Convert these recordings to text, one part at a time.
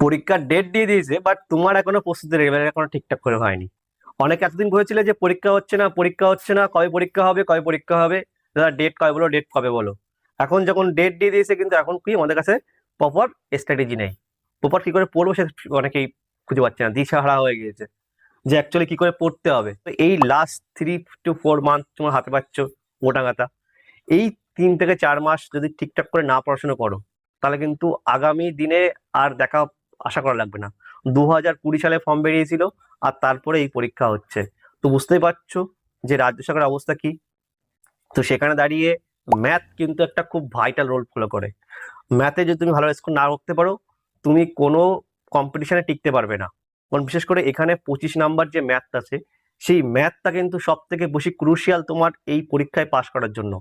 পরীক্ষার ডেট দিয়ে দিয়েছে বাট তোমার এখনও প্রস্তুতি লেভেল এখনও ঠিকঠাক করে হয়নি। অনেক এতদিন বলেছিলে যে পরীক্ষা হচ্ছে না, পরীক্ষা হচ্ছে না, কবে পরীক্ষা হবে, কবে পরীক্ষা হবে, দাদা ডেট কবে বলো ডেট কবে বলো। এখন যখন ডেট দিয়ে দিয়েছে কিন্তু এখন কি, আমাদের কাছে প্রপার স্ট্র্যাটেজি নেই। প্রপার কি করে পড়ব সে অনেকেই খুঁজে পাচ্ছে না, দিশাহারা হয়ে গিয়েছে যে অ্যাকচুয়ালি কি করে পড়তে হবে। তো এই last three to four month তোমার হাতে পাচ্ছ মোটা গাতা এই তিন থেকে চার মাস যদি ঠিকঠাক করে না পড়াশোনা করো, তাহলে কিন্তু আগামী দিনে আর দেখা আশা করা লাগবে না। দু হাজার কুড়ি সালে ফর্ম বেরিয়েছিল আর তারপরে এই পরীক্ষা হচ্ছে। তো বুঝতেই পারছ যে রাজ্য সরকারের অবস্থা কি? তো সেখানে দাঁড়িয়ে ম্যাথ কিন্তু একটা খুব ভাইটাল রোল ফলো করে। ম্যাথে যদি তুমি ভালো স্কোর না করতে পারো, তুমি কোনো কম্পিটিশনে টিকতে পারবে না। কারণ বিশেষ করে এখানে পঁচিশ নাম্বার যে ম্যাথ আছে, সেই ম্যাথটা কিন্তু সব থেকে বেশি ক্রুশিয়াল তোমার এই পরীক্ষায় পাশ করার জন্য।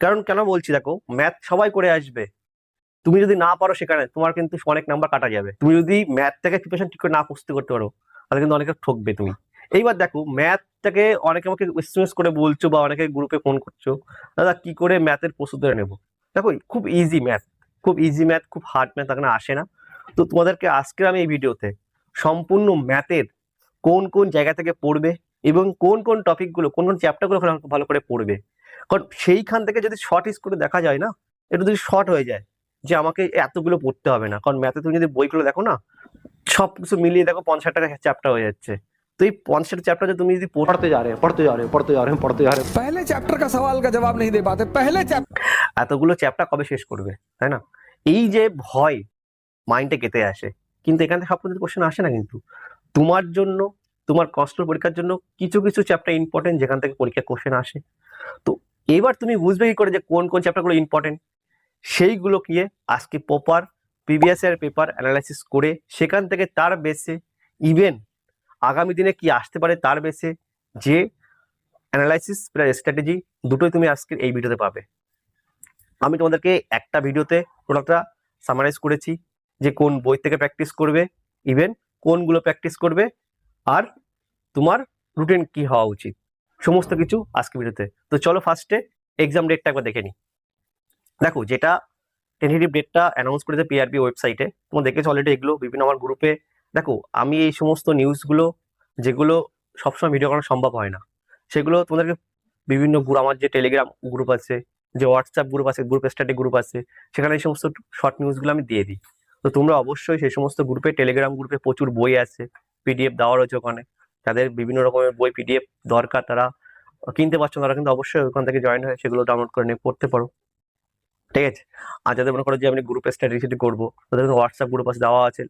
কারণ কেন বলছি দেখো ম্যাথ সবাই করে আসবে। তুমি যদি না পারো সেখানে, তোমার কিন্তু অনেক নাম্বার কাটা যাবে। তুমি যদি ম্যাথ থেকে প্রিপারেশন ঠিক করে না প্রস্তুতি করতে পারো, তাহলে কিন্তু অনেকে ঠকবে তুমি। এইবার দেখো ম্যাথটাকে অনেকে আমাকে এসএমএস করে বলছো বা অনেকে গ্রুপে ফোন করছ, দাদা, কি করে ম্যাথের প্রস্তুতি নেব? দেখো, খুব ইজি ম্যাথ খুব ইজি ম্যাথ খুব হার্ড ম্যাথ এখানে আসে না। তো তোমাদেরকে আজকে আমি এই ভিডিওতে সম্পূর্ণ ম্যাথের কোন কোন জায়গা থেকে পড়বে এবং কোন কোন টপিকগুলো কোন কোন চ্যাপ্টারগুলো ভালো করে পড়বে। কারণ সেইখান থেকে যদি শর্ট ইস করে দেখা যায় না, একটু যদি শর্ট হয়ে যায় আমাকে এতগুলো পড়তে হবে না কারণ ম্যাথে তুমি যদি বইগুলো দেখো না সব কিছু মিলিয়ে দেখো পঞ্চাশ টাকা চ্যাপ্টার হয়ে যাচ্ছে তো এই পঞ্চাশ চ্যাপ্টার যদি তুমি যদি পড়তে पढ़ते जा रहे हैं पढ़ते जा रहे हैं पढ़ते जा रहे हैं पढ़ते जा रहे हैं पहले चैप्टर का सवाल का जवाब नहीं दे पाते पहले चैप्टर এতগুলো চ্যাপ্টার কবে শেষ করবে তাই না এই যে ভয় মাইন্ডে কেটে আসে কিন্তু এখান থেকে সব কিছু কোশ্চেন আসে না কিন্তু তোমার জন্য তোমার কষ্ট পরীক্ষার জন্য কিছু কিছু চ্যাপ্টার ইম্পর্টেন্ট যেখান থেকে পরীক্ষা কোশ্চেন আসে তো এবার তুমি বুঝবে কি করে যে কোন কোন চ্যাপ্টারগুলো ইম্পর্টেন্ট সেইগুলো গিয়ে আজকে proper previous year paper analysis করে সেখান থেকে তার বেসে ইভেন আগামী দিনে কি আসতে পারে তার বেসে যে অ্যানালাইসিস প্লাস স্ট্র্যাটেজি দুটোই তুমি আজকের এই ভিডিওতে পাবে। আমি তোমাদেরকে একটা ভিডিওতে টোটালটা সামারাইজ করেছি যে কোন বই থেকে প্র্যাকটিস করবে ইভেন কোনগুলো প্র্যাকটিস করবে আর তোমার রুটিন কি হওয়া উচিত। সমস্ত কিছু আজকে ভিডিওতে তো। চলো ফার্স্টে এক্সাম ডেটটা একবার দেখে নিই। দেখো, যেটা টেন্টেটিভ ডেটটা অ্যানাউন্স করেছে পিআরবি ওয়েবসাইটে তোমরা দেখেছ অলরেডি এগুলো বিভিন্ন আমার গ্রুপে দেখো, আমি এই সমস্ত নিউজগুলো যেগুলো সবসময় ভিডিও করা সম্ভব হয় না, সেগুলো তোমাদেরকে বিভিন্ন গ্রুপ আমার যে টেলিগ্রাম গ্রুপ আছে, যে হোয়াটসঅ্যাপ গ্রুপ আছে গ্রুপ স্টাডি গ্রুপ আছে, সেখানে এই সমস্ত শর্ট নিউজগুলো আমি দিয়ে দিই। তো তোমরা অবশ্যই সেই সমস্ত গ্রুপে টেলিগ্রাম গ্রুপে প্রচুর বই আছে পিডিএফ দেওয়া রয়েছে ওখানে। যাদের বিভিন্ন রকমের বই পিডিএফ দরকার, তারা কিনতে পারছ তারা কিন্তু অবশ্যই ওখান থেকে জয়েন হয়ে সেগুলো ডাউনলোড করে নিয়ে পড়তে পারো। ঠিক আছে? আর যাদের মনে করো যে আমি গ্রুপে স্ট্র্যাটেজি করব, তাদের হোয়াটসঅ্যাপ গ্রুপ আছে, দেওয়া আছে,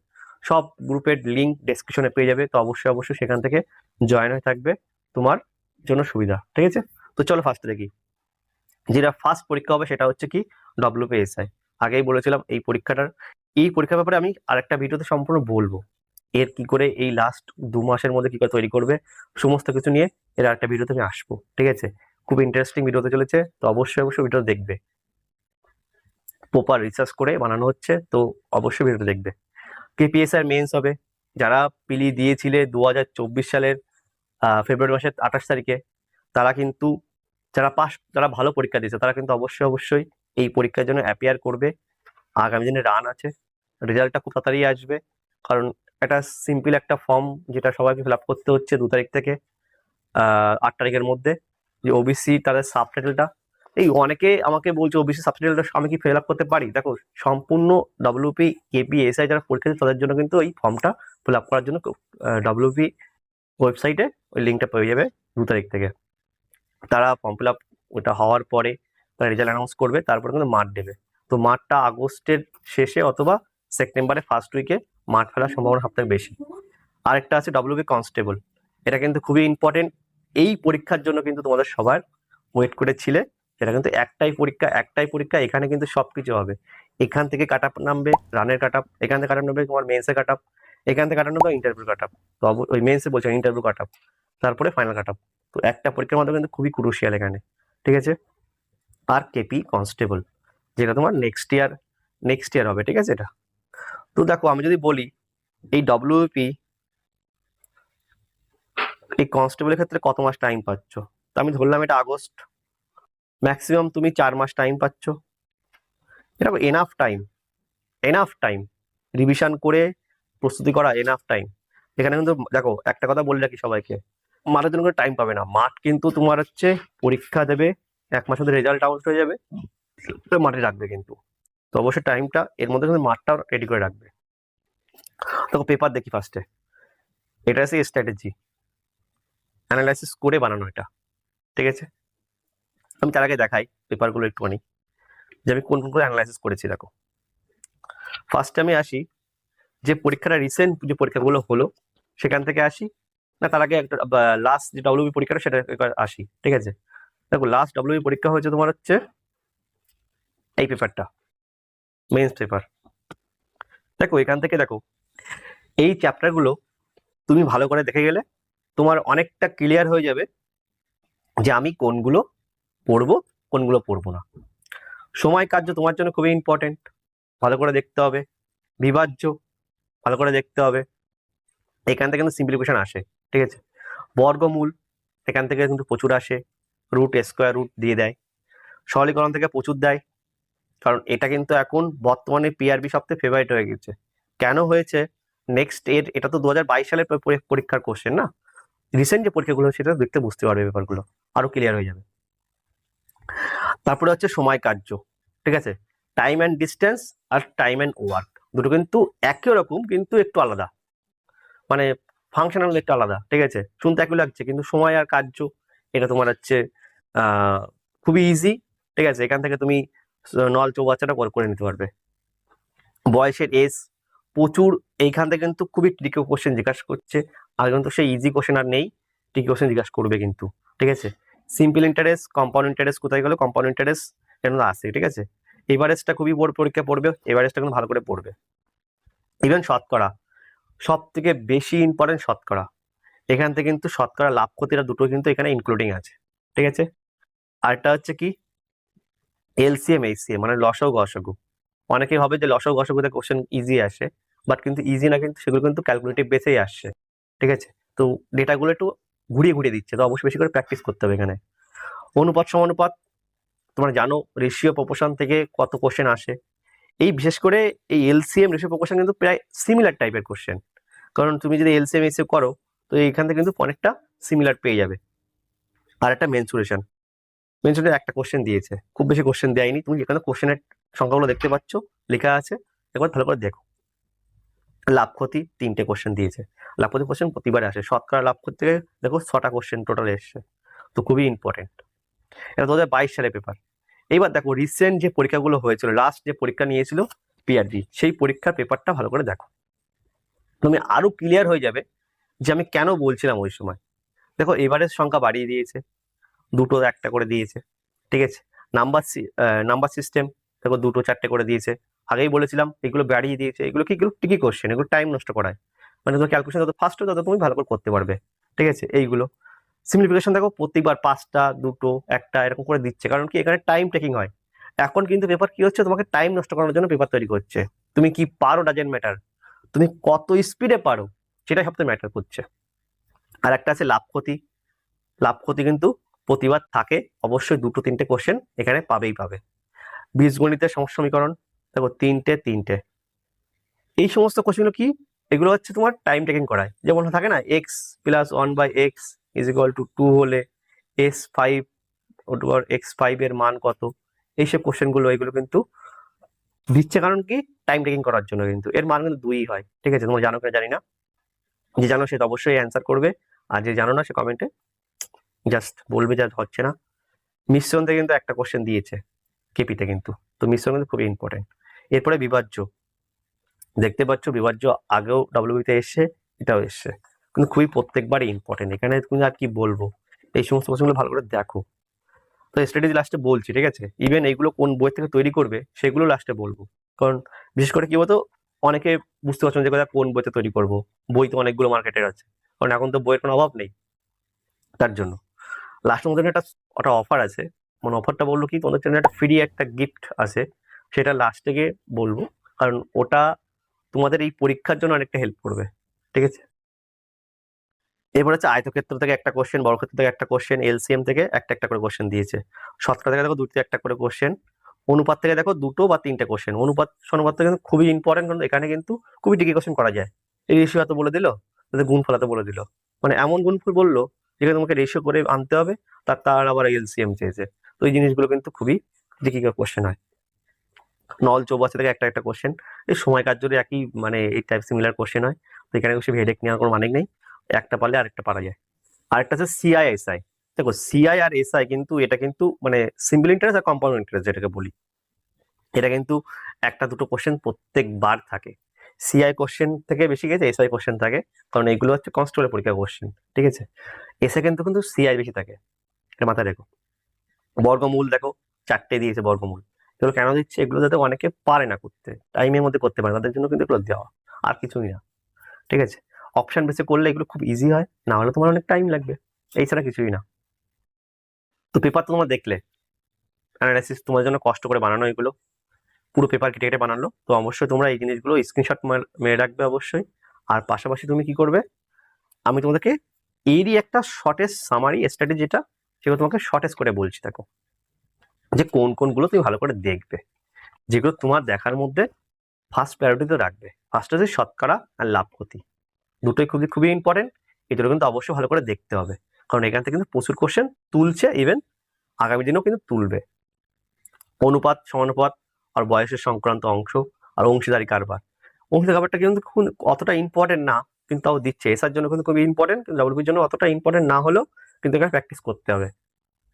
সব গ্রুপের লিঙ্ক ডেসক্রিপশনে পেয়ে যাবে, তো অবশ্যই অবশ্যই সেখান থেকে জয়েন হয়ে থাকবে, তোমার জন্য সুবিধা, ঠিক আছে? তো চলো ফার্স্ট দেখি। যেটা ফার্স্ট পরীক্ষা হবে সেটা হচ্ছে কি ডব্লিউপিএসআই আগেই বলেছিলাম, এই পরীক্ষাটার, এই পরীক্ষার ব্যাপারে আমি আরেকটা ভিডিওতে সম্পূর্ণ বলব। এর কি করে এই লাস্ট দু মাসের মধ্যে কি করে তৈরি করবে, সমস্ত কিছু নিয়ে এর আরেকটা ভিডিওতে আমি আসব, ঠিক আছে? খুব ইন্টারেস্টিং ভিডিওতে চলেছে, তো অবশ্যই অবশ্যই ভিডিও দেখবে। প্রপার রিসার্চ করে বানানো হচ্ছে, তো অবশ্যই ভিডিওটা দেখবে। কেপিএসআর মেন্স হবে। যারা পিলি দিয়েছিলে দু হাজার চব্বিশ সালের ফেব্রুয়ারি মাসের আঠাশ তারিখে, তারা কিন্তু, যারা পাস যারা ভালো পরীক্ষা দিয়েছে, তারা কিন্তু অবশ্যই অবশ্যই এই পরীক্ষার জন্য অ্যাপিয়ার করবে। আগামী দিনে রান আছে। রেজাল্টটা খুব তাড়াতাড়ি আসবে। কারণ একটা সিম্পল একটা ফর্ম যেটা সবাইকে ফিল আপ করতে হচ্ছে দু তারিখ থেকে আট তারিখের মধ্যে। যে ওবিসি তাদের সাবটাইটেলটা এই অনেকে আমাকে বলছে ওবিসি সাবটাইটেলটা আমি কি ফিল আপ করতে পারি? দেখো, সম্পূর্ণ ডব্লিউপি কেপি এসআই যারা পরীক্ষা তাদের জন্য কিন্তু এই ফর্মটা ফিল আপ করার জন্য ডব্লিউপি ওয়েবসাইটে ওই লিঙ্কটা পেয়ে যাবে দু তারিখ থেকে। তারা ফর্ম ফিল আপ ওটা হওয়ার পরে তারা রেজাল্ট অ্যানাউন্স করবে, তারপরে কিন্তু মাঠ দেবে। তো মাঠটা আগস্টের শেষে অথবা সেপ্টেম্বরের ফার্স্ট উইকে মাঠ ফেলার সম্ভাবনা সবথেকে বেশি। আরেকটা আছে ডব্লিউবি কনস্টেবল এটা কিন্তু খুবই ইম্পর্টেন্ট এই পরীক্ষার জন্য কিন্তু তোমাদের সবার ওয়েট করেছিলে। সেটা কিন্তু একটাই পরীক্ষা একটাই পরীক্ষা, এখানে কিন্তু সব কিছু হবে। এখান থেকে কাট আপ নামবে রানের কাট আপ এখান থেকে কাট আপ নামবে তোমার মেন্সে কাট আপ এখান থেকে কাট আপ নামবে ইন্টারভিউ কাট আপ তো ওই মেন্সে বলছে ইন্টারভিউ কাট আপ তারপরে ফাইনাল কাট আপ তো একটা পরীক্ষার মধ্যে কিন্তু খুবই ক্রুশিয়াল এখানে, ঠিক আছে? আর কেপি কনস্টেবল যেটা তোমার নেক্সট ইয়ার নেক্সট ইয়ার হবে, ঠিক আছে এটা? তো দেখো আমি যদি বলি, এই ডব্লিউপি এই কনস্টেবলের ক্ষেত্রে কত মাস টাইম পাচ্ছ? তো আমি ধরলাম এটা আগস্ট ম্যাক্সিমাম তুমি চার মাস টাইম পাচ্ছ। এটা enough time enough time revision করে প্রস্তুতি করা এনাফ টাইম এখানে কিন্তু দেখো, একটা কথা বলে রাখি সবাইকে, মাঠের জন্য টাইম পাবে না। মাঠ কিন্তু তোমার হচ্ছে পরীক্ষা দেবে, এক মাস মধ্যে রেজাল্ট আউট হয়ে যাবে মাঠে রাখবে কিন্তু। তো অবশ্যই টাইমটা এর মধ্যে কিন্তু মাঠটাও রেডি করে রাখবে। দেখো পেপার দেখি ফার্স্টে এটা আছে স্ট্র্যাটেজি অ্যানালাইসিস করে বানানো এটা। ঠিক আছে? আমি তার আগে দেখাই পেপারগুলো একটুখানি যে আমি কোন কোন করে অ্যানালাইসিস করেছি, দেখো। ফার্স্টে আমি আসি যে পরীক্ষাটা রিসেন্ট যে পরীক্ষাগুলো হলো, সেখান থেকে আসি। না, তার আগে একটা লাস্ট যে ডব্লিউবি পরীক্ষাটা, সেটা আসি, ঠিক আছে? দেখো লাস্ট ডব্লিউবি পরীক্ষা হয়েছে তোমার হচ্ছে এই পেপারটা মেন্স পেপার দেখো, এখান থেকে দেখো, এই চ্যাপ্টারগুলো তুমি ভালো করে দেখে গেলে তোমার অনেকটা ক্লিয়ার হয়ে যাবে যে আমি কোনগুলো পড়ব, কোনগুলো পড়ব না। সময় কার্য তোমার জন্য খুবই ইম্পর্টেন্ট ভালো করে দেখতে হবে। বিভাজ্য, ভালো করে দেখতে হবে। এখান থেকে কিন্তু সিম্পলিফিকেশন আসে, ঠিক আছে? বর্গমূল, এখান থেকে কিন্তু প্রচুর আসে। রুট স্কোয়ার রুট দিয়ে দেয়। সরলীকরণ থেকে প্রচুর দেয়। কারণ এটা কিন্তু এখন বর্তমানে পিআরবি সবথেকে ফেভারিট হয়ে গেছে। কেন হয়েছে? নেক্সট এর, এটা তো দু হাজার বাইশ সালের পর- পরী- পরীক্ষার কোশ্চেন না? রিসেন্ট যে পরীক্ষাগুলো সেটা দেখতে বুঝতে পারবে ব্যাপারগুলো। আরও ক্লিয়ার হয়ে যাবে। তারপরে হচ্ছে সময় কার্য, ঠিক আছে? টাইম অ্যান্ড ডিস্টেন্স আর টাইম অ্যান্ড ওয়ার্ক দুটো কিন্তু একই রকম কিন্তু একটু আলাদা। মানে ফাংশনাল একটু আলাদা, ঠিক আছে? শুনতে একই লাগছে, কিন্তু সময় আর কার্য, এটা তোমার হচ্ছে খুবই ইজি ঠিক আছে? এখান থেকে তুমি নল চৌবাচ্চাটা করে করে নিতে পারবে। বয়সের এজ প্রচুর, এইখান থেকে কিন্তু খুবই ট্রিকি কোশ্চেন জিজ্ঞাসা করছে, আর কিন্তু সেই ইজি কোশ্চেন আর নেই ট্রিকি কোশ্চেন জিজ্ঞাসা করবে কিন্তু, ঠিক আছে? সিম্পল ইন্টারেস্ট কম্পাউন্ড ইন্টারেস্ট কোথায় গেলো? কম্পাউন্ড ইন্টারেস্ট এর মধ্যে আসে ঠিক আছে? এভারেজটা খুবই বড় পরীক্ষা পড়বে এভারেজটা কিন্তু ভালো করে পড়বে। ইভেন শতকরা সব থেকে বেশি ইম্পর্টেন্ট শতকরা। এখান থেকে কিন্তু শতকরা লাভ ক্ষতিটা দুটো কিন্তু এখানে ইনক্লুডিং আছে, ঠিক আছে? আরেকটা হচ্ছে কি? এলসিএম এইচসিএম মানে লসও গসগু। অনেকেই ভাবে যে লসও গসগুতে কোশ্চেন ইজি আসে বাট কিন্তু ইজি না, কিন্তু সেগুলো কিন্তু ক্যালকুলেটিভ বেসেই আসছে, ঠিক আছে? তো ডেটাগুলো একটু ঘুরিয়ে ঘুরিয়ে দিচ্ছে। তো অবশ্যই বেশি করে প্র্যাকটিস করতে হবে এখানে। অনুপাত সমানুপাত তোমরা জানো রেশিও প্রপোশন থেকে কত কোশ্চেন আসে। এই বিশেষ করে এই এলসিএম রেশিও প্রপোশন কিন্তু প্রায় সিমিলার টাইপের কোশ্চেন কারণ তুমি যদি এলসিএম এসে করো, তো এইখান থেকে কিন্তু অনেকটা সিমিলার পেয়ে যাবে। আর একটা মেনসুরেশন মেনসুরেশন একটা কোশ্চেন দিয়েছে। খুব বেশি কোশ্চেন দেয়নি। তুমি যেখানে কোশ্চেনের সংখ্যাগুলো দেখতে পাচ্ছ, লেখা আছে, একবার ভালো করে দেখো। লাভ ক্ষতি তিনটে কোশ্চেন দিয়েছে। লাভ ক্ষতি কোশ্চেন প্রতিবারে আসে। শতকরা লাভ ক্ষতি থেকে দেখো ছটা কোশ্চেন টোটাল এসছে। তো খুবই ইম্পর্টেন্ট এটা দু বাইশ সালের পেপার এইবার দেখো রিসেন্ট যে পরীক্ষাগুলো হয়েছিল লাস্ট যে পরীক্ষা নিয়েছিল পিআরডি সেই পরীক্ষার পেপারটা ভালো করে দেখো। তুমি আরও ক্লিয়ার হয়ে যাবে যে আমি কেন বলছিলাম ওই সময়। দেখো এভারেজ সংখ্যা বাড়িয়ে দিয়েছে। দুটো একটা করে দিয়েছে। ঠিক আছে? নাম্বার নাম্বার সিস্টেম দেখো দুটো চারটে করে দিয়েছে। আগেই বলেছিলাম, এগুলো বাড়িয়ে দিয়েছে, এগুলো কি, এগুলো ঠিকই কোশ্চেন এগুলো টাইম নষ্ট করায়। মানে তোমার ক্যালকুলেশন যত ফাস্ট তত তুমি ভালো করে করতে পারবে। ঠিক আছে? এইগুলো। সিম্পলিফিকেশন দেখো, প্রত্যেকবার পাঁচটা, দুটো, একটা, এরকম করে দিচ্ছে। কারণ কি? এখানে টাইম টেকিং হয়। এখন কিন্তু পেপার কি হচ্ছে? তোমাকে টাইম নষ্ট করানোর জন্য পেপার তৈরি করছে। তুমি কি পারো? ডাজেন্ট ম্যাটার তুমি কত স্পিডে পারো? সেটাই সবথেকে ম্যাটার করছে। আর একটা আছে লাভ ক্ষতি। লাভ ক্ষতি কিন্তু প্রতিবার থাকে। অবশ্যই দুটো, তিনটে কোশ্চেন এখানে পাবেই পাবে। বীজগণিতের সমস্যা সমীকরণ। দেখো তিনটে তিনটে। এই সমস্ত কোশ্চেনগুলো কি? এগুলো হচ্ছে তোমার টাইম টেকিং করায়। যেমন থাকে না x plus one by x is equal to two হলে এস ফাইভ ওটুয়ার এক্স ফাইভ এর মান কত? এইসব কোশ্চেনগুলো এগুলো কিন্তু দিচ্ছে কারণ কি? টাইম টেকিং করার জন্য কিন্তু। এর মান কিন্তু দুই হয়। ঠিক আছে, তোমরা জানো কিনা জানি না। যে জানো সে তো অবশ্যই অ্যান্সার করবে। আর যে জানো না, সে কমেন্টে জাস্ট বলবে, যা হচ্ছে না। মিশ্রণ থেকে কিন্তু একটা কোশ্চেন দিয়েছে কেপিতে কিন্তু। তো মিশ্রণ কিন্তু খুবই ইম্পর্টেন্ট এরপরে বিভাজ্য। দেখতে পাচ্ছ বিভাজ্য আগেও ডাব্লিউবিতে এসছে, এটাও এসছে। কিন্তু খুবই প্রত্যেকবারই ইম্পর্টেন্ট এখানে তুমি আর কি বলব? এই সমস্ত কোশ্চেনগুলো ভালো করে দেখো। তো স্ট্র্যাটেজি লাস্টে বলছি, ঠিক আছে? ইভেন এইগুলো কোন বই থেকে তৈরি করবে, সেগুলো লাস্টে বলব। কারণ বিশেষ করে কি বলতো? অনেকে বুঝতে পারছেন যে কথা, কোন বইতে তৈরি করব? বই তো অনেকগুলো মার্কেটের আছে। কারণ এখন তো বইয়ের কোনো অভাব নেই তার জন্য। লাস্টের মধ্যে একটা একটা অফার আছে। মানে অফারটা বলল কি? তোমাদের জন্য একটা ফ্রি একটা গিফট আছে। সেটা লাস্টে গিয়ে বলব। কারণ ওটা তোমাদের এই পরীক্ষার জন্য অনেকটা হেল্প করবে, ঠিক আছে? এরপর হচ্ছে আয়তক্ষেত্র থেকে একটা কোশ্চেন বর্গক্ষেত্র থেকে একটা কোশ্চেন এলসিএম থেকে একটা একটা করে কোশ্চেন দিয়েছে। শতকরা থেকে দেখো দুটো একটা করে কোশ্চেন অনুপাত থেকে দেখো দুটো বা তিনটে কোশ্চেন অনুপাত অনুপাত কিন্তু খুবই ইম্পর্টেন্ট কারণ এখানে কিন্তু খুবই টিকি কোশ্চেন করা যায়। এই রেশিও এত বলে দিল, তাদের গুণফল এত বলে দিল। মানে এমন গুণফল বলল, যেখানে তোমাকে রেশিও করে আনতে হবে, তার তার আবার এলসিএম চেয়েছে। তো এই জিনিসগুলো কিন্তু খুবই ডিফিকাল্ট কোশ্চেন হয়। নল চৌবাচ্চা থেকে একটা একটা কোশ্চেন এই সময় জন্য একই মানে এই টাইপ সিমিলার কোশ্চেন হয়। তো এখানে বেশি হেডেক নেওয়ার কোনো মানে নেই। একটা পারলে আরেকটা পারা যায়। আরেকটা আছে সিআই এসআই দেখো সিআই আর এসআই কিন্তু, এটা কিন্তু মানে সিম্পল ইন্টারেস্ট আর কম্পাউন্ড ইন্টারেস্ট যেটাকে বলি। এটা কিন্তু একটা, দুটো কোশ্চেন প্রত্যেকবার থাকে। সিআই কোশ্চেন থেকে বেশি গেছে এসআই কোশ্চেন থাকে। কারণ এগুলো হচ্ছে কনস্টেবলের পরীক্ষা কোশ্চেন ঠিক আছে? এসআই কিন্তু কিন্তু সিআই বেশি থাকে। এটা মাথায় রেখো। বর্গমূল দেখো, চারটে দিয়েছে বর্গমূল। এগুলো কেন দিচ্ছে? এগুলো যাতে অনেকে পারে না করতে। টাইমের মধ্যে করতে পারে তাদের জন্য কিন্তু এগুলো দেওয়া। আর কিছুই না। ঠিক আছে? অপশন বেসে করলে এগুলো খুব ইজি হয়। না হলে তোমার অনেক টাইম লাগবে। এই ছাড়া কিছুই না। তো পেপার তো তোমরা দেখলে। অ্যানালাইসিস তোমার জন্য কষ্ট করে বানানো এগুলো। পুরো পেপার কেটে কেটে বানালো। তো অবশ্যই তোমরা এই জিনিসগুলো স্ক্রিনশট মেরে রাখবে অবশ্যই। আর পাশাপাশি তুমি কি করবে? আমি তোমাদেরকে এরই একটা শর্টেজ সামারি স্টাডি যেটা সেগুলো তোমাকে শর্টেজ করে বলছি, দেখো। যে কোন কোনগুলো তুমি ভালো করে দেখবে। যেগুলো তোমার দেখার মধ্যে ফার্স্ট প্রায়োরিটিতে রাখবে। ফার্স্ট হচ্ছে শতকরা আর লাভ ক্ষতি। দুটোই খুবই খুবই ইম্পর্টেন্ট এগুলো কিন্তু অবশ্যই ভালো করে দেখতে হবে। কারণ এখান থেকে কিন্তু প্রচুর কোশ্চেন তুলছে ইভেন আগামী দিনেও কিন্তু তুলবে। অনুপাত, সমানুপাত, আর বয়সের সংক্রান্ত অংশ, আর অংশীদারি কারবার। অংশীদারি কারবারটা কিন্তু অতটা ইম্পর্টেন্ট না, কিন্তু তাও দিচ্ছে। এসার জন্য কিন্তু খুবই ইম্পর্টেন্ট কিন্তু জন্য অতটা ইম্পর্টেন্ট না হলেও কিন্তু এখানে প্র্যাকটিস করতে হবে।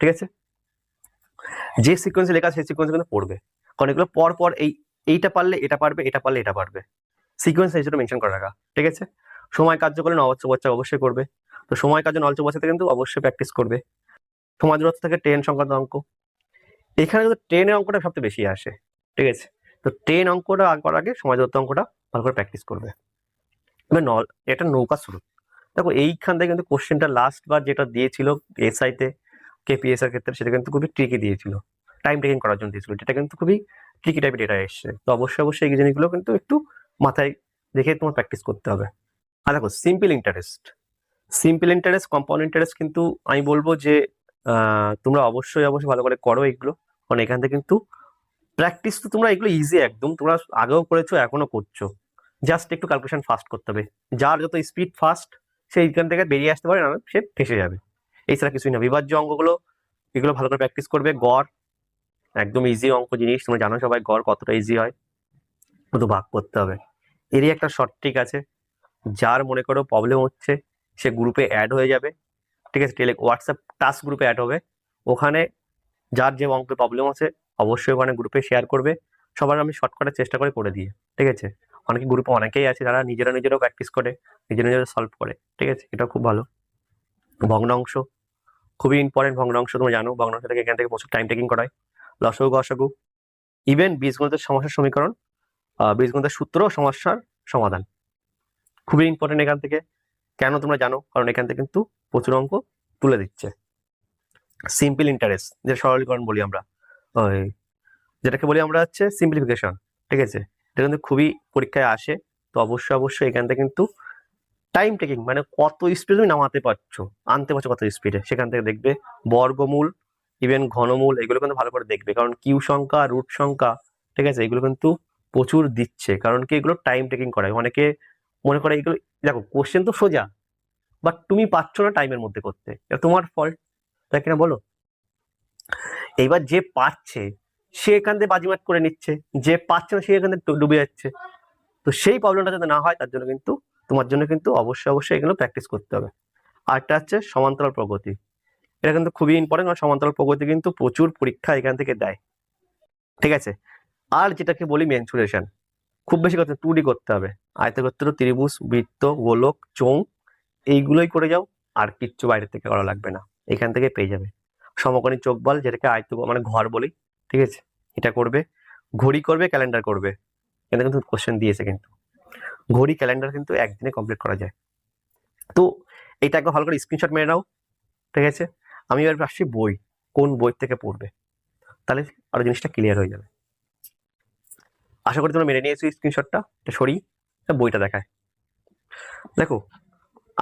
ঠিক আছে? যে সিকোয়েন্সে লেখা সেই সিকোয়েন্স কিন্তু পড়বে। কারণ এগুলো পর পর এই, এইটা পারলে, এটা পারবে, এটা পারলে, এটা পারবে। সিকোয়েন্স হিসেবে মেনশন করে রাখা, ঠিক আছে? সময় কার্য করলে নবচ্চ বাচ্চা অবশ্যই করবে। তো সময় কার্য নলচ বাচ্চাতে কিন্তু অবশ্যই প্র্যাকটিস করবে। সমাজ দূরত্ব থেকে ট্রেন সংক্রান্ত অঙ্ক। এখানে কিন্তু ট্রেনের অঙ্কটা সবচেয়ে বেশি আসে, ঠিক আছে? তো ট্রেন অঙ্কটা করার আগে সমাজ দূরত্ব অঙ্কটা ভালো করে প্র্যাকটিস করবে। এবার নল, এটা নৌকা শুরু। দেখো, এইখান থেকে কিন্তু কোশ্চেনটা লাস্ট বার যেটা দিয়েছিল এসআইতে কেপিএস এর ক্ষেত্রে সেটা কিন্তু খুবই ট্রিকি দিয়েছিল। টাইম টেকিং করার জন্য দিয়েছিল। যেটা কিন্তু খুবই ট্রিকি টাইপের ডেটা এসছে। তো অবশ্যই অবশ্যই এই জিনিসগুলো কিন্তু একটু মাথায় দেখে তোমার প্র্যাকটিস করতে হবে। আর দেখো simple interest simple interest compound interest কিন্তু আমি বলব যে তোমরা অবশ্যই অবশ্যই ভালো করে করো এগুলো। কারণ এখান থেকে কিন্তু প্র্যাকটিস তো তোমরা এগুলো ইজি একদম। তোমরা আগেও করেছ, এখনও করছ। জাস্ট একটু ক্যালকুলেশন ফাস্ট করতে হবে। যার যত স্পিড ফাস্ট সে এইখান থেকে বেরিয়ে আসতে পারে, না সে ফেসে যাবে। এছাড়া কিছুই না। বিভাজ্য অঙ্কগুলো এগুলো ভালো করে প্র্যাকটিস করবে। গড়, একদম ইজি অঙ্ক জিনিস। তোমরা জানো সবাই, গড় কতটা ইজি হয়। শুধু ভাগ করতে হবে। এরই একটা শর্ট ট্রিক আছে। যার মনে করো প্রবলেম হচ্ছে, সে গ্রুপে অ্যাড হয়ে যাবে। ঠিক আছে? টেলে হোয়াটসঅ্যাপ টাস্ক গ্রুপে অ্যাড হবে। ওখানে যার যে অঙ্কে প্রবলেম আছে, অবশ্যই ওখানে গ্রুপে শেয়ার করবে। সবার আমি শর্ট করার চেষ্টা করে করে দিয়ে। ঠিক আছে? অনেকে গ্রুপে অনেকেই আছে যারা নিজেরা নিজেরাও প্র্যাকটিস করে, নিজেরা নিজেরা সলভ করে। ঠিক আছে? এটা খুব ভালো। ভগ্নাংশ। খুবই ইম্পর্টেন্ট ভগ্নাংশ তোমরা জানো। ভগ্নাংশ থেকে এখান থেকে প্রচুর টাইম টেকিং করায়। লসগু, গসগু। ইভেন বীজগণিতের সমস্যার সমীকরণ বীজগণিতের সূত্র সমস্যার সমাধান। খুবই ইম্পর্টেন্ট এখান থেকে। কেন তোমরা জানো? কারণ এখান থেকে কিন্তু প্রচুর অঙ্ক তুলে দিচ্ছে। সিম্পল ইন্টারেস্ট যে সরলীকরণ বলি আমরা। ওই, যেটাকে বলি আমরা হচ্ছে সিম্পলিফিকেশন ঠিক আছে? এটা কিন্তু খুবই পরীক্ষায় আসে। তো অবশ্যই অবশ্যই এখান থেকে কিন্তু টাইম টেকিং মানে কত স্পিডে তুমি নামাতে পারছ, আনতে পারছ কত স্পিডে সেখান থেকে দেখবে বর্গমূল ইভেন ঘনমূল, এগুলো কিন্তু ভালো করে দেখবে। কারণ কিউ সংখ্যা, রুট সংখ্যা, ঠিক আছে, এগুলো কিন্তু প্রচুর দিচ্ছে। কারণ কি? এগুলো টাইম টেকিং করায় অনেকে মনে করে এগুলো, দেখো কোশ্চেন তো সোজা বাট তুমি পারছ না টাইমের মধ্যে করতে। তোমার ফল্ট তাই কিনা বলো? এইবার যে পাচ্ছে, সে এখান থেকে বাজিমাত করে নিচ্ছে। যে পাচ্ছে না, সে এখান থেকে ডুবে যাচ্ছে। তো সেই প্রবলেমটা যাতে না হয়, তার জন্য কিন্তু তোমার জন্য কিন্তু অবশ্যই অবশ্যই এগুলো প্র্যাকটিস করতে হবে। আরেকটা হচ্ছে সমান্তরাল প্রগতি। এটা কিন্তু খুবই ইম্পর্টেন্ট কারণ সমান্তরাল প্রগতি কিন্তু প্রচুর পরীক্ষা এখান থেকে দেয়। ঠিক আছে? আর যেটাকে বলি মেনসুরেশন খুব বেশি করতে টু করতে হবে। আয়তক্ষেত্র, ত্রিভুজ, বৃত্ত, গোলক চোং এইগুলোই করে যাও, আর কিচ্ছু বাইরে থেকে করা লাগবে না। এখান থেকে পেয়ে যাবে। সমকোণী চোখ বল, যেটাকে আয়ত মানে ঘর বলি। ঠিক আছে? এটা করবে। ঘড়ি করবে ক্যালেন্ডার করবে। এখানে কিন্তু কোশ্চেন দিয়েছে কিন্তু। ঘড়ি ক্যালেন্ডার কিন্তু একদিনে কমপ্লিট করা যায়। তো এটা একবার ভালো করে স্ক্রিনশট মেরে নাও, ঠিক আছে? আমি এবার আসছি বই, কোন বই থেকে পড়বে? তাহলে আরও জিনিসটা ক্লিয়ার হয়ে যাবে। আশা করি তোমরা মেনে নিয়েছো স্ক্রিনশটটা এটা সরি বইটা দেখায়। দেখো,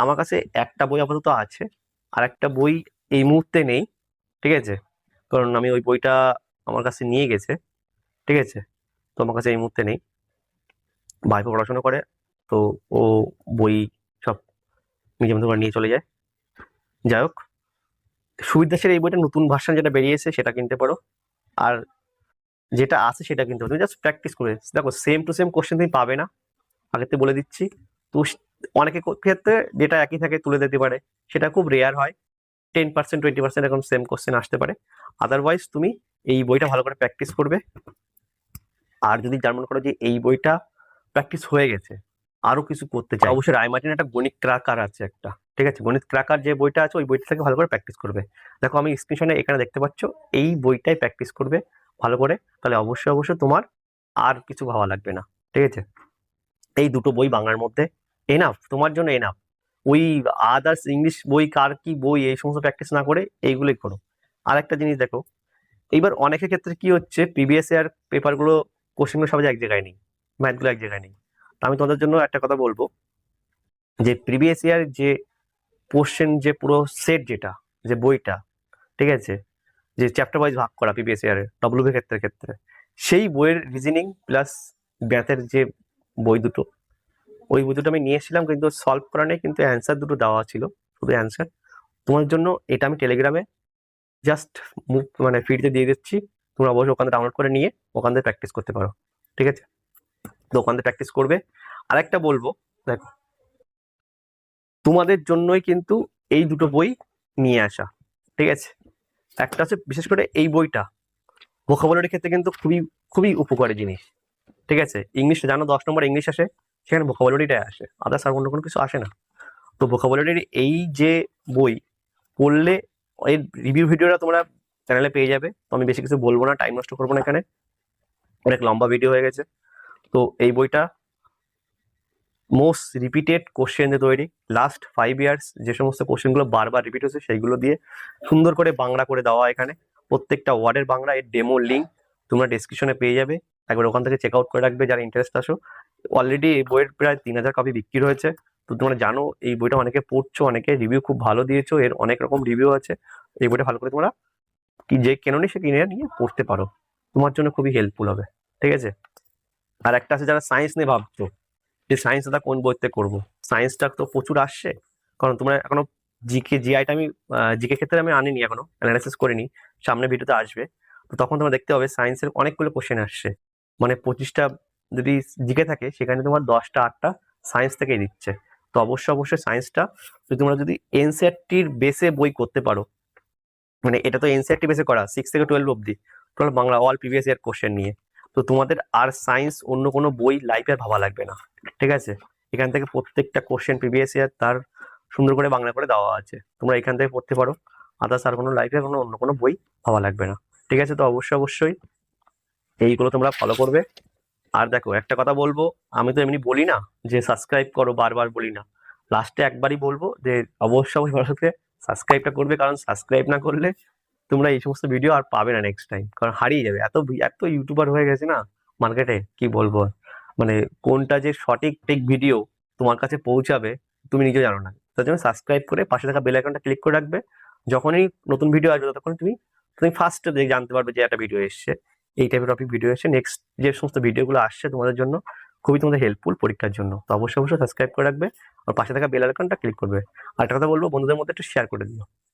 আমার কাছে একটা বই আপাতত আছে, আর একটা বই এই মুহূর্তে নেই, ঠিক আছে? কারণ আমি ওই বইটা আমার কাছে নিয়ে গেছে, ঠিক আছে? তো আমার কাছে এই মুহূর্তে নেই। ভাইপো পড়াশোনা করে তো ও বই সব নিজের মতো করে নিয়ে চলে যায়। যাই হোক সুবিধাসের এই বইটা নতুন ভার্সন যেটা বেরিয়েছে সেটা কিনতে পারো। আর যেটা আছে সেটা কিনতে পারো। তুমি জাস্ট প্র্যাকটিস করে দেখো সেম টু সেম কোশ্চেন তুমি পাবে না। আগে বলে দিচ্ছি, তো অনেকে ক্ষেত্রে যেটা একই থাকে, তুলে দিতে পারে। সেটা খুব রেয়ার হয়। টেন পার্সেন্ট টোয়েন্টি পার্সেন্ট এরকম সেম কোশ্চেন আসতে পারে। আদারওয়াইজ তুমি এই বইটা ভালো করে প্র্যাকটিস করবে। আর যদি যার মনে করো যে এই বইটা প্র্যাকটিস হয়ে গেছে আরও কিছু করতে চাই। অবশ্যই রায়মার্টিন একটা গণিত ক্রাকার আছে একটা। ঠিক আছে? গণিত ক্রাকার যে বইটা আছে, ওই বইটা থেকে ভালো করে প্র্যাকটিস করবে। দেখো, আমি স্ক্রিনশনে এখানে দেখতে পাচ্ছ, এই বইটাই প্র্যাকটিস করবে ভালো করে। তাহলে অবশ্যই অবশ্যই তোমার আর কিছু ভাবা লাগবে না। ঠিক আছে? এই দুটো বই বাংলার মধ্যে এনাফ তোমার জন্য এনাফ ওই আদার্স ইংলিশ বই, কার কি বই, এই সমস্ত প্র্যাকটিস না করে এইগুলোই করো। আর একটা জিনিস দেখো, এইবার অনেকের ক্ষেত্রে কি হচ্ছে প্রিভিয়াস ইয়ার পেপারগুলো কোশ্চেনগুলো সবাই এক জায়গায় নেই ম্যাথগুলো এক জায়গায় নেই। আমি তোমাদের জন্য একটা কথা বলব। যে প্রিভিয়াস ইয়ার যে কোশ্চেন যে পুরো সেট যেটা, যে বইটা, ঠিক আছে? যে চ্যাপ্টার ওয়াইজ ভাগ করা প্রিভিয়াস ইয়ারে ডব্লিউবি ক্ষেত্রের ক্ষেত্রে সেই বইয়ের রিজনিং প্লাস ব্যাথের যে বই দুটো, ওই বই দুটো আমি নিয়ে এসেছিলাম কিন্তু সলভ করা নেই, কিন্তু অ্যান্সার দুটো দেওয়া ছিল, শুধু অ্যান্সার তোমার জন্য এটা আমি টেলিগ্রামে জাস্ট মানে ফিডতে দিয়ে দিচ্ছি। তোমরা অবশ্যই ওখানে ডাউনলোড করে নিয়ে ওখান থেকে প্র্যাকটিস করতে পারো, ঠিক আছে? ওখান প্র্যাকটিস করবে। আর একটা বলব, দেখো, তোমাদের জন্যই কিন্তু এই দুটো বই নিয়ে আসা, ঠিক আছে? একটা হচ্ছে বিশেষ করে এই বইটা ভোকাবুলারির ক্ষেত্রে কিন্তু খুবই খুবই উপকারী জিনিস, ঠিক আছে? ইংলিশ জানো, দশ নম্বর ইংলিশ আসে, সেখানে ভোকাবুলারিটাই আসে আদার্স আর অন্য কোনো কিছু আসে না। তো ভোকাবুলারির এই যে বই, পড়লে এর রিভিউ ভিডিওটা তোমরা চ্যানেলে পেয়ে যাবে। তো আমি বেশি কিছু বলব না টাইম নষ্ট করব না এখানে। অনেক লম্বা ভিডিও হয়ে গেছে। তো এই বইটা মোস্ট রিপিটেড কোশ্চেন দিয়ে তৈরি। লাস্ট ফাইভ ইয়ার্স যে সমস্ত কোশ্চেনগুলো বারবার রিপিট হচ্ছে, সেইগুলো দিয়ে সুন্দর করে বাংলা করে দেওয়া এখানে। প্রত্যেকটা ওয়ার্ডের বাংলা, এর ডেমো লিঙ্ক তোমরা ডেসক্রিপশনে পেয়ে যাবে। একবার ওখান থেকে চেক আউট করে রাখবে যারা ইন্টারেস্ট আসো অলরেডি এই বইয়ের প্রায় তিন হাজার কপি বিক্রি হয়েছে। তো তোমরা জানো, এই বইটা অনেকে পড়ছো, অনেকে রিভিউ খুব ভালো দিয়েছ, এর অনেক রকম রিভিউ আছে। এই বইটা ভালো করে তোমরা যে কেননি সে কিনে নিয়ে পড়তে পারো। তোমার জন্য খুবই হেল্পফুল হবে। ঠিক আছে? আর একটা আছে যারা সায়েন্স নিয়ে ভাবছ, যে সায়েন্সটা কোন বইতে করব? সায়েন্সটা তো প্রচুর আসছে। কারণ তোমরা এখনও জিকে জিআইটা আমি জিকে ক্ষেত্রে আমি আনিনি এখনও অ্যানালাইসিস করিনি, সামনে ভিডিওতে আসবে। তো তখন তোমরা দেখতে হবে সায়েন্সের অনেকগুলো কোশ্চেন আসছে। মানে পঁচিশটা যদি জিকে থাকে, সেখানে তোমার দশটা, আটটা সায়েন্স থেকেই দিচ্ছে। তো অবশ্যই অবশ্যই সায়েন্সটা যদি তোমরা যদি এনসিআরটির বেসে বই করতে পারো মানে এটা তো এনসিআরটি বেসে করা সিক্স থেকে টুয়েলভ অব্দি total Bangla all previous year question নিয়ে। তো তোমাদের আর সায়েন্স অন্য কোনো বই লাইফে ভাবা লাগবে না, ঠিক আছে? এখান থেকে প্রত্যেকটা কোশ্চেন প্রিভিয়াস ইয়ার তার সুন্দর করে বাংলা করে দেওয়া আছে। তোমরা এখান থেকে পড়তে পারো। আদার্স আর কোনো লাইফে কোনো অন্য কোনো বই ভাবা লাগবে না, ঠিক আছে? তো অবশ্যই অবশ্যই এইগুলো তোমরা ফলো করবে। আর দেখো, একটা কথা বলব, আমি তো এমনি বলি না যে সাবস্ক্রাইব করো, বারবার বলি না। লাস্টে একবারই বলব যে অবশ্যই সাবস্ক্রাইবটা করবে, কারণ সাবস্ক্রাইব না করলে তোমরা এই সমস্ত ভিডিও আর পাবে না নেক্সট টাইম কারণ হারিয়ে যাবে। এত এত ইউটিউবার হয়ে গেছে না মার্কেটে কি বলব। মানে কোনটা যে সঠিক টেক ভিডিও তোমার কাছে পৌঁছাবে, তুমি নিজেও জানো না। তার জন্য সাবস্ক্রাইব করে পাশে থাকা বেল আইকনটা ক্লিক করে রাখবে। যখনই নতুন ভিডিও আসবে, ততক্ষণ তুমি তুমি ফার্স্ট জানতে পারবে যে একটা ভিডিও এসছে। এই টাইপের টপিক ভিডিও এসে নেক্সট যে সমস্ত ভিডিওগুলো আসছে তোমাদের জন্য, খুবই তোমাদের হেল্পফুল পরীক্ষার জন্য। তো অবশ্যই অবশ্যই সাবস্ক্রাইব করে রাখবে আর পাশে থাকা বেল আইকনটা ক্লিক করবে। আর একটা কথা বলব, বন্ধুদের মধ্যে একটু শেয়ার করে দিও।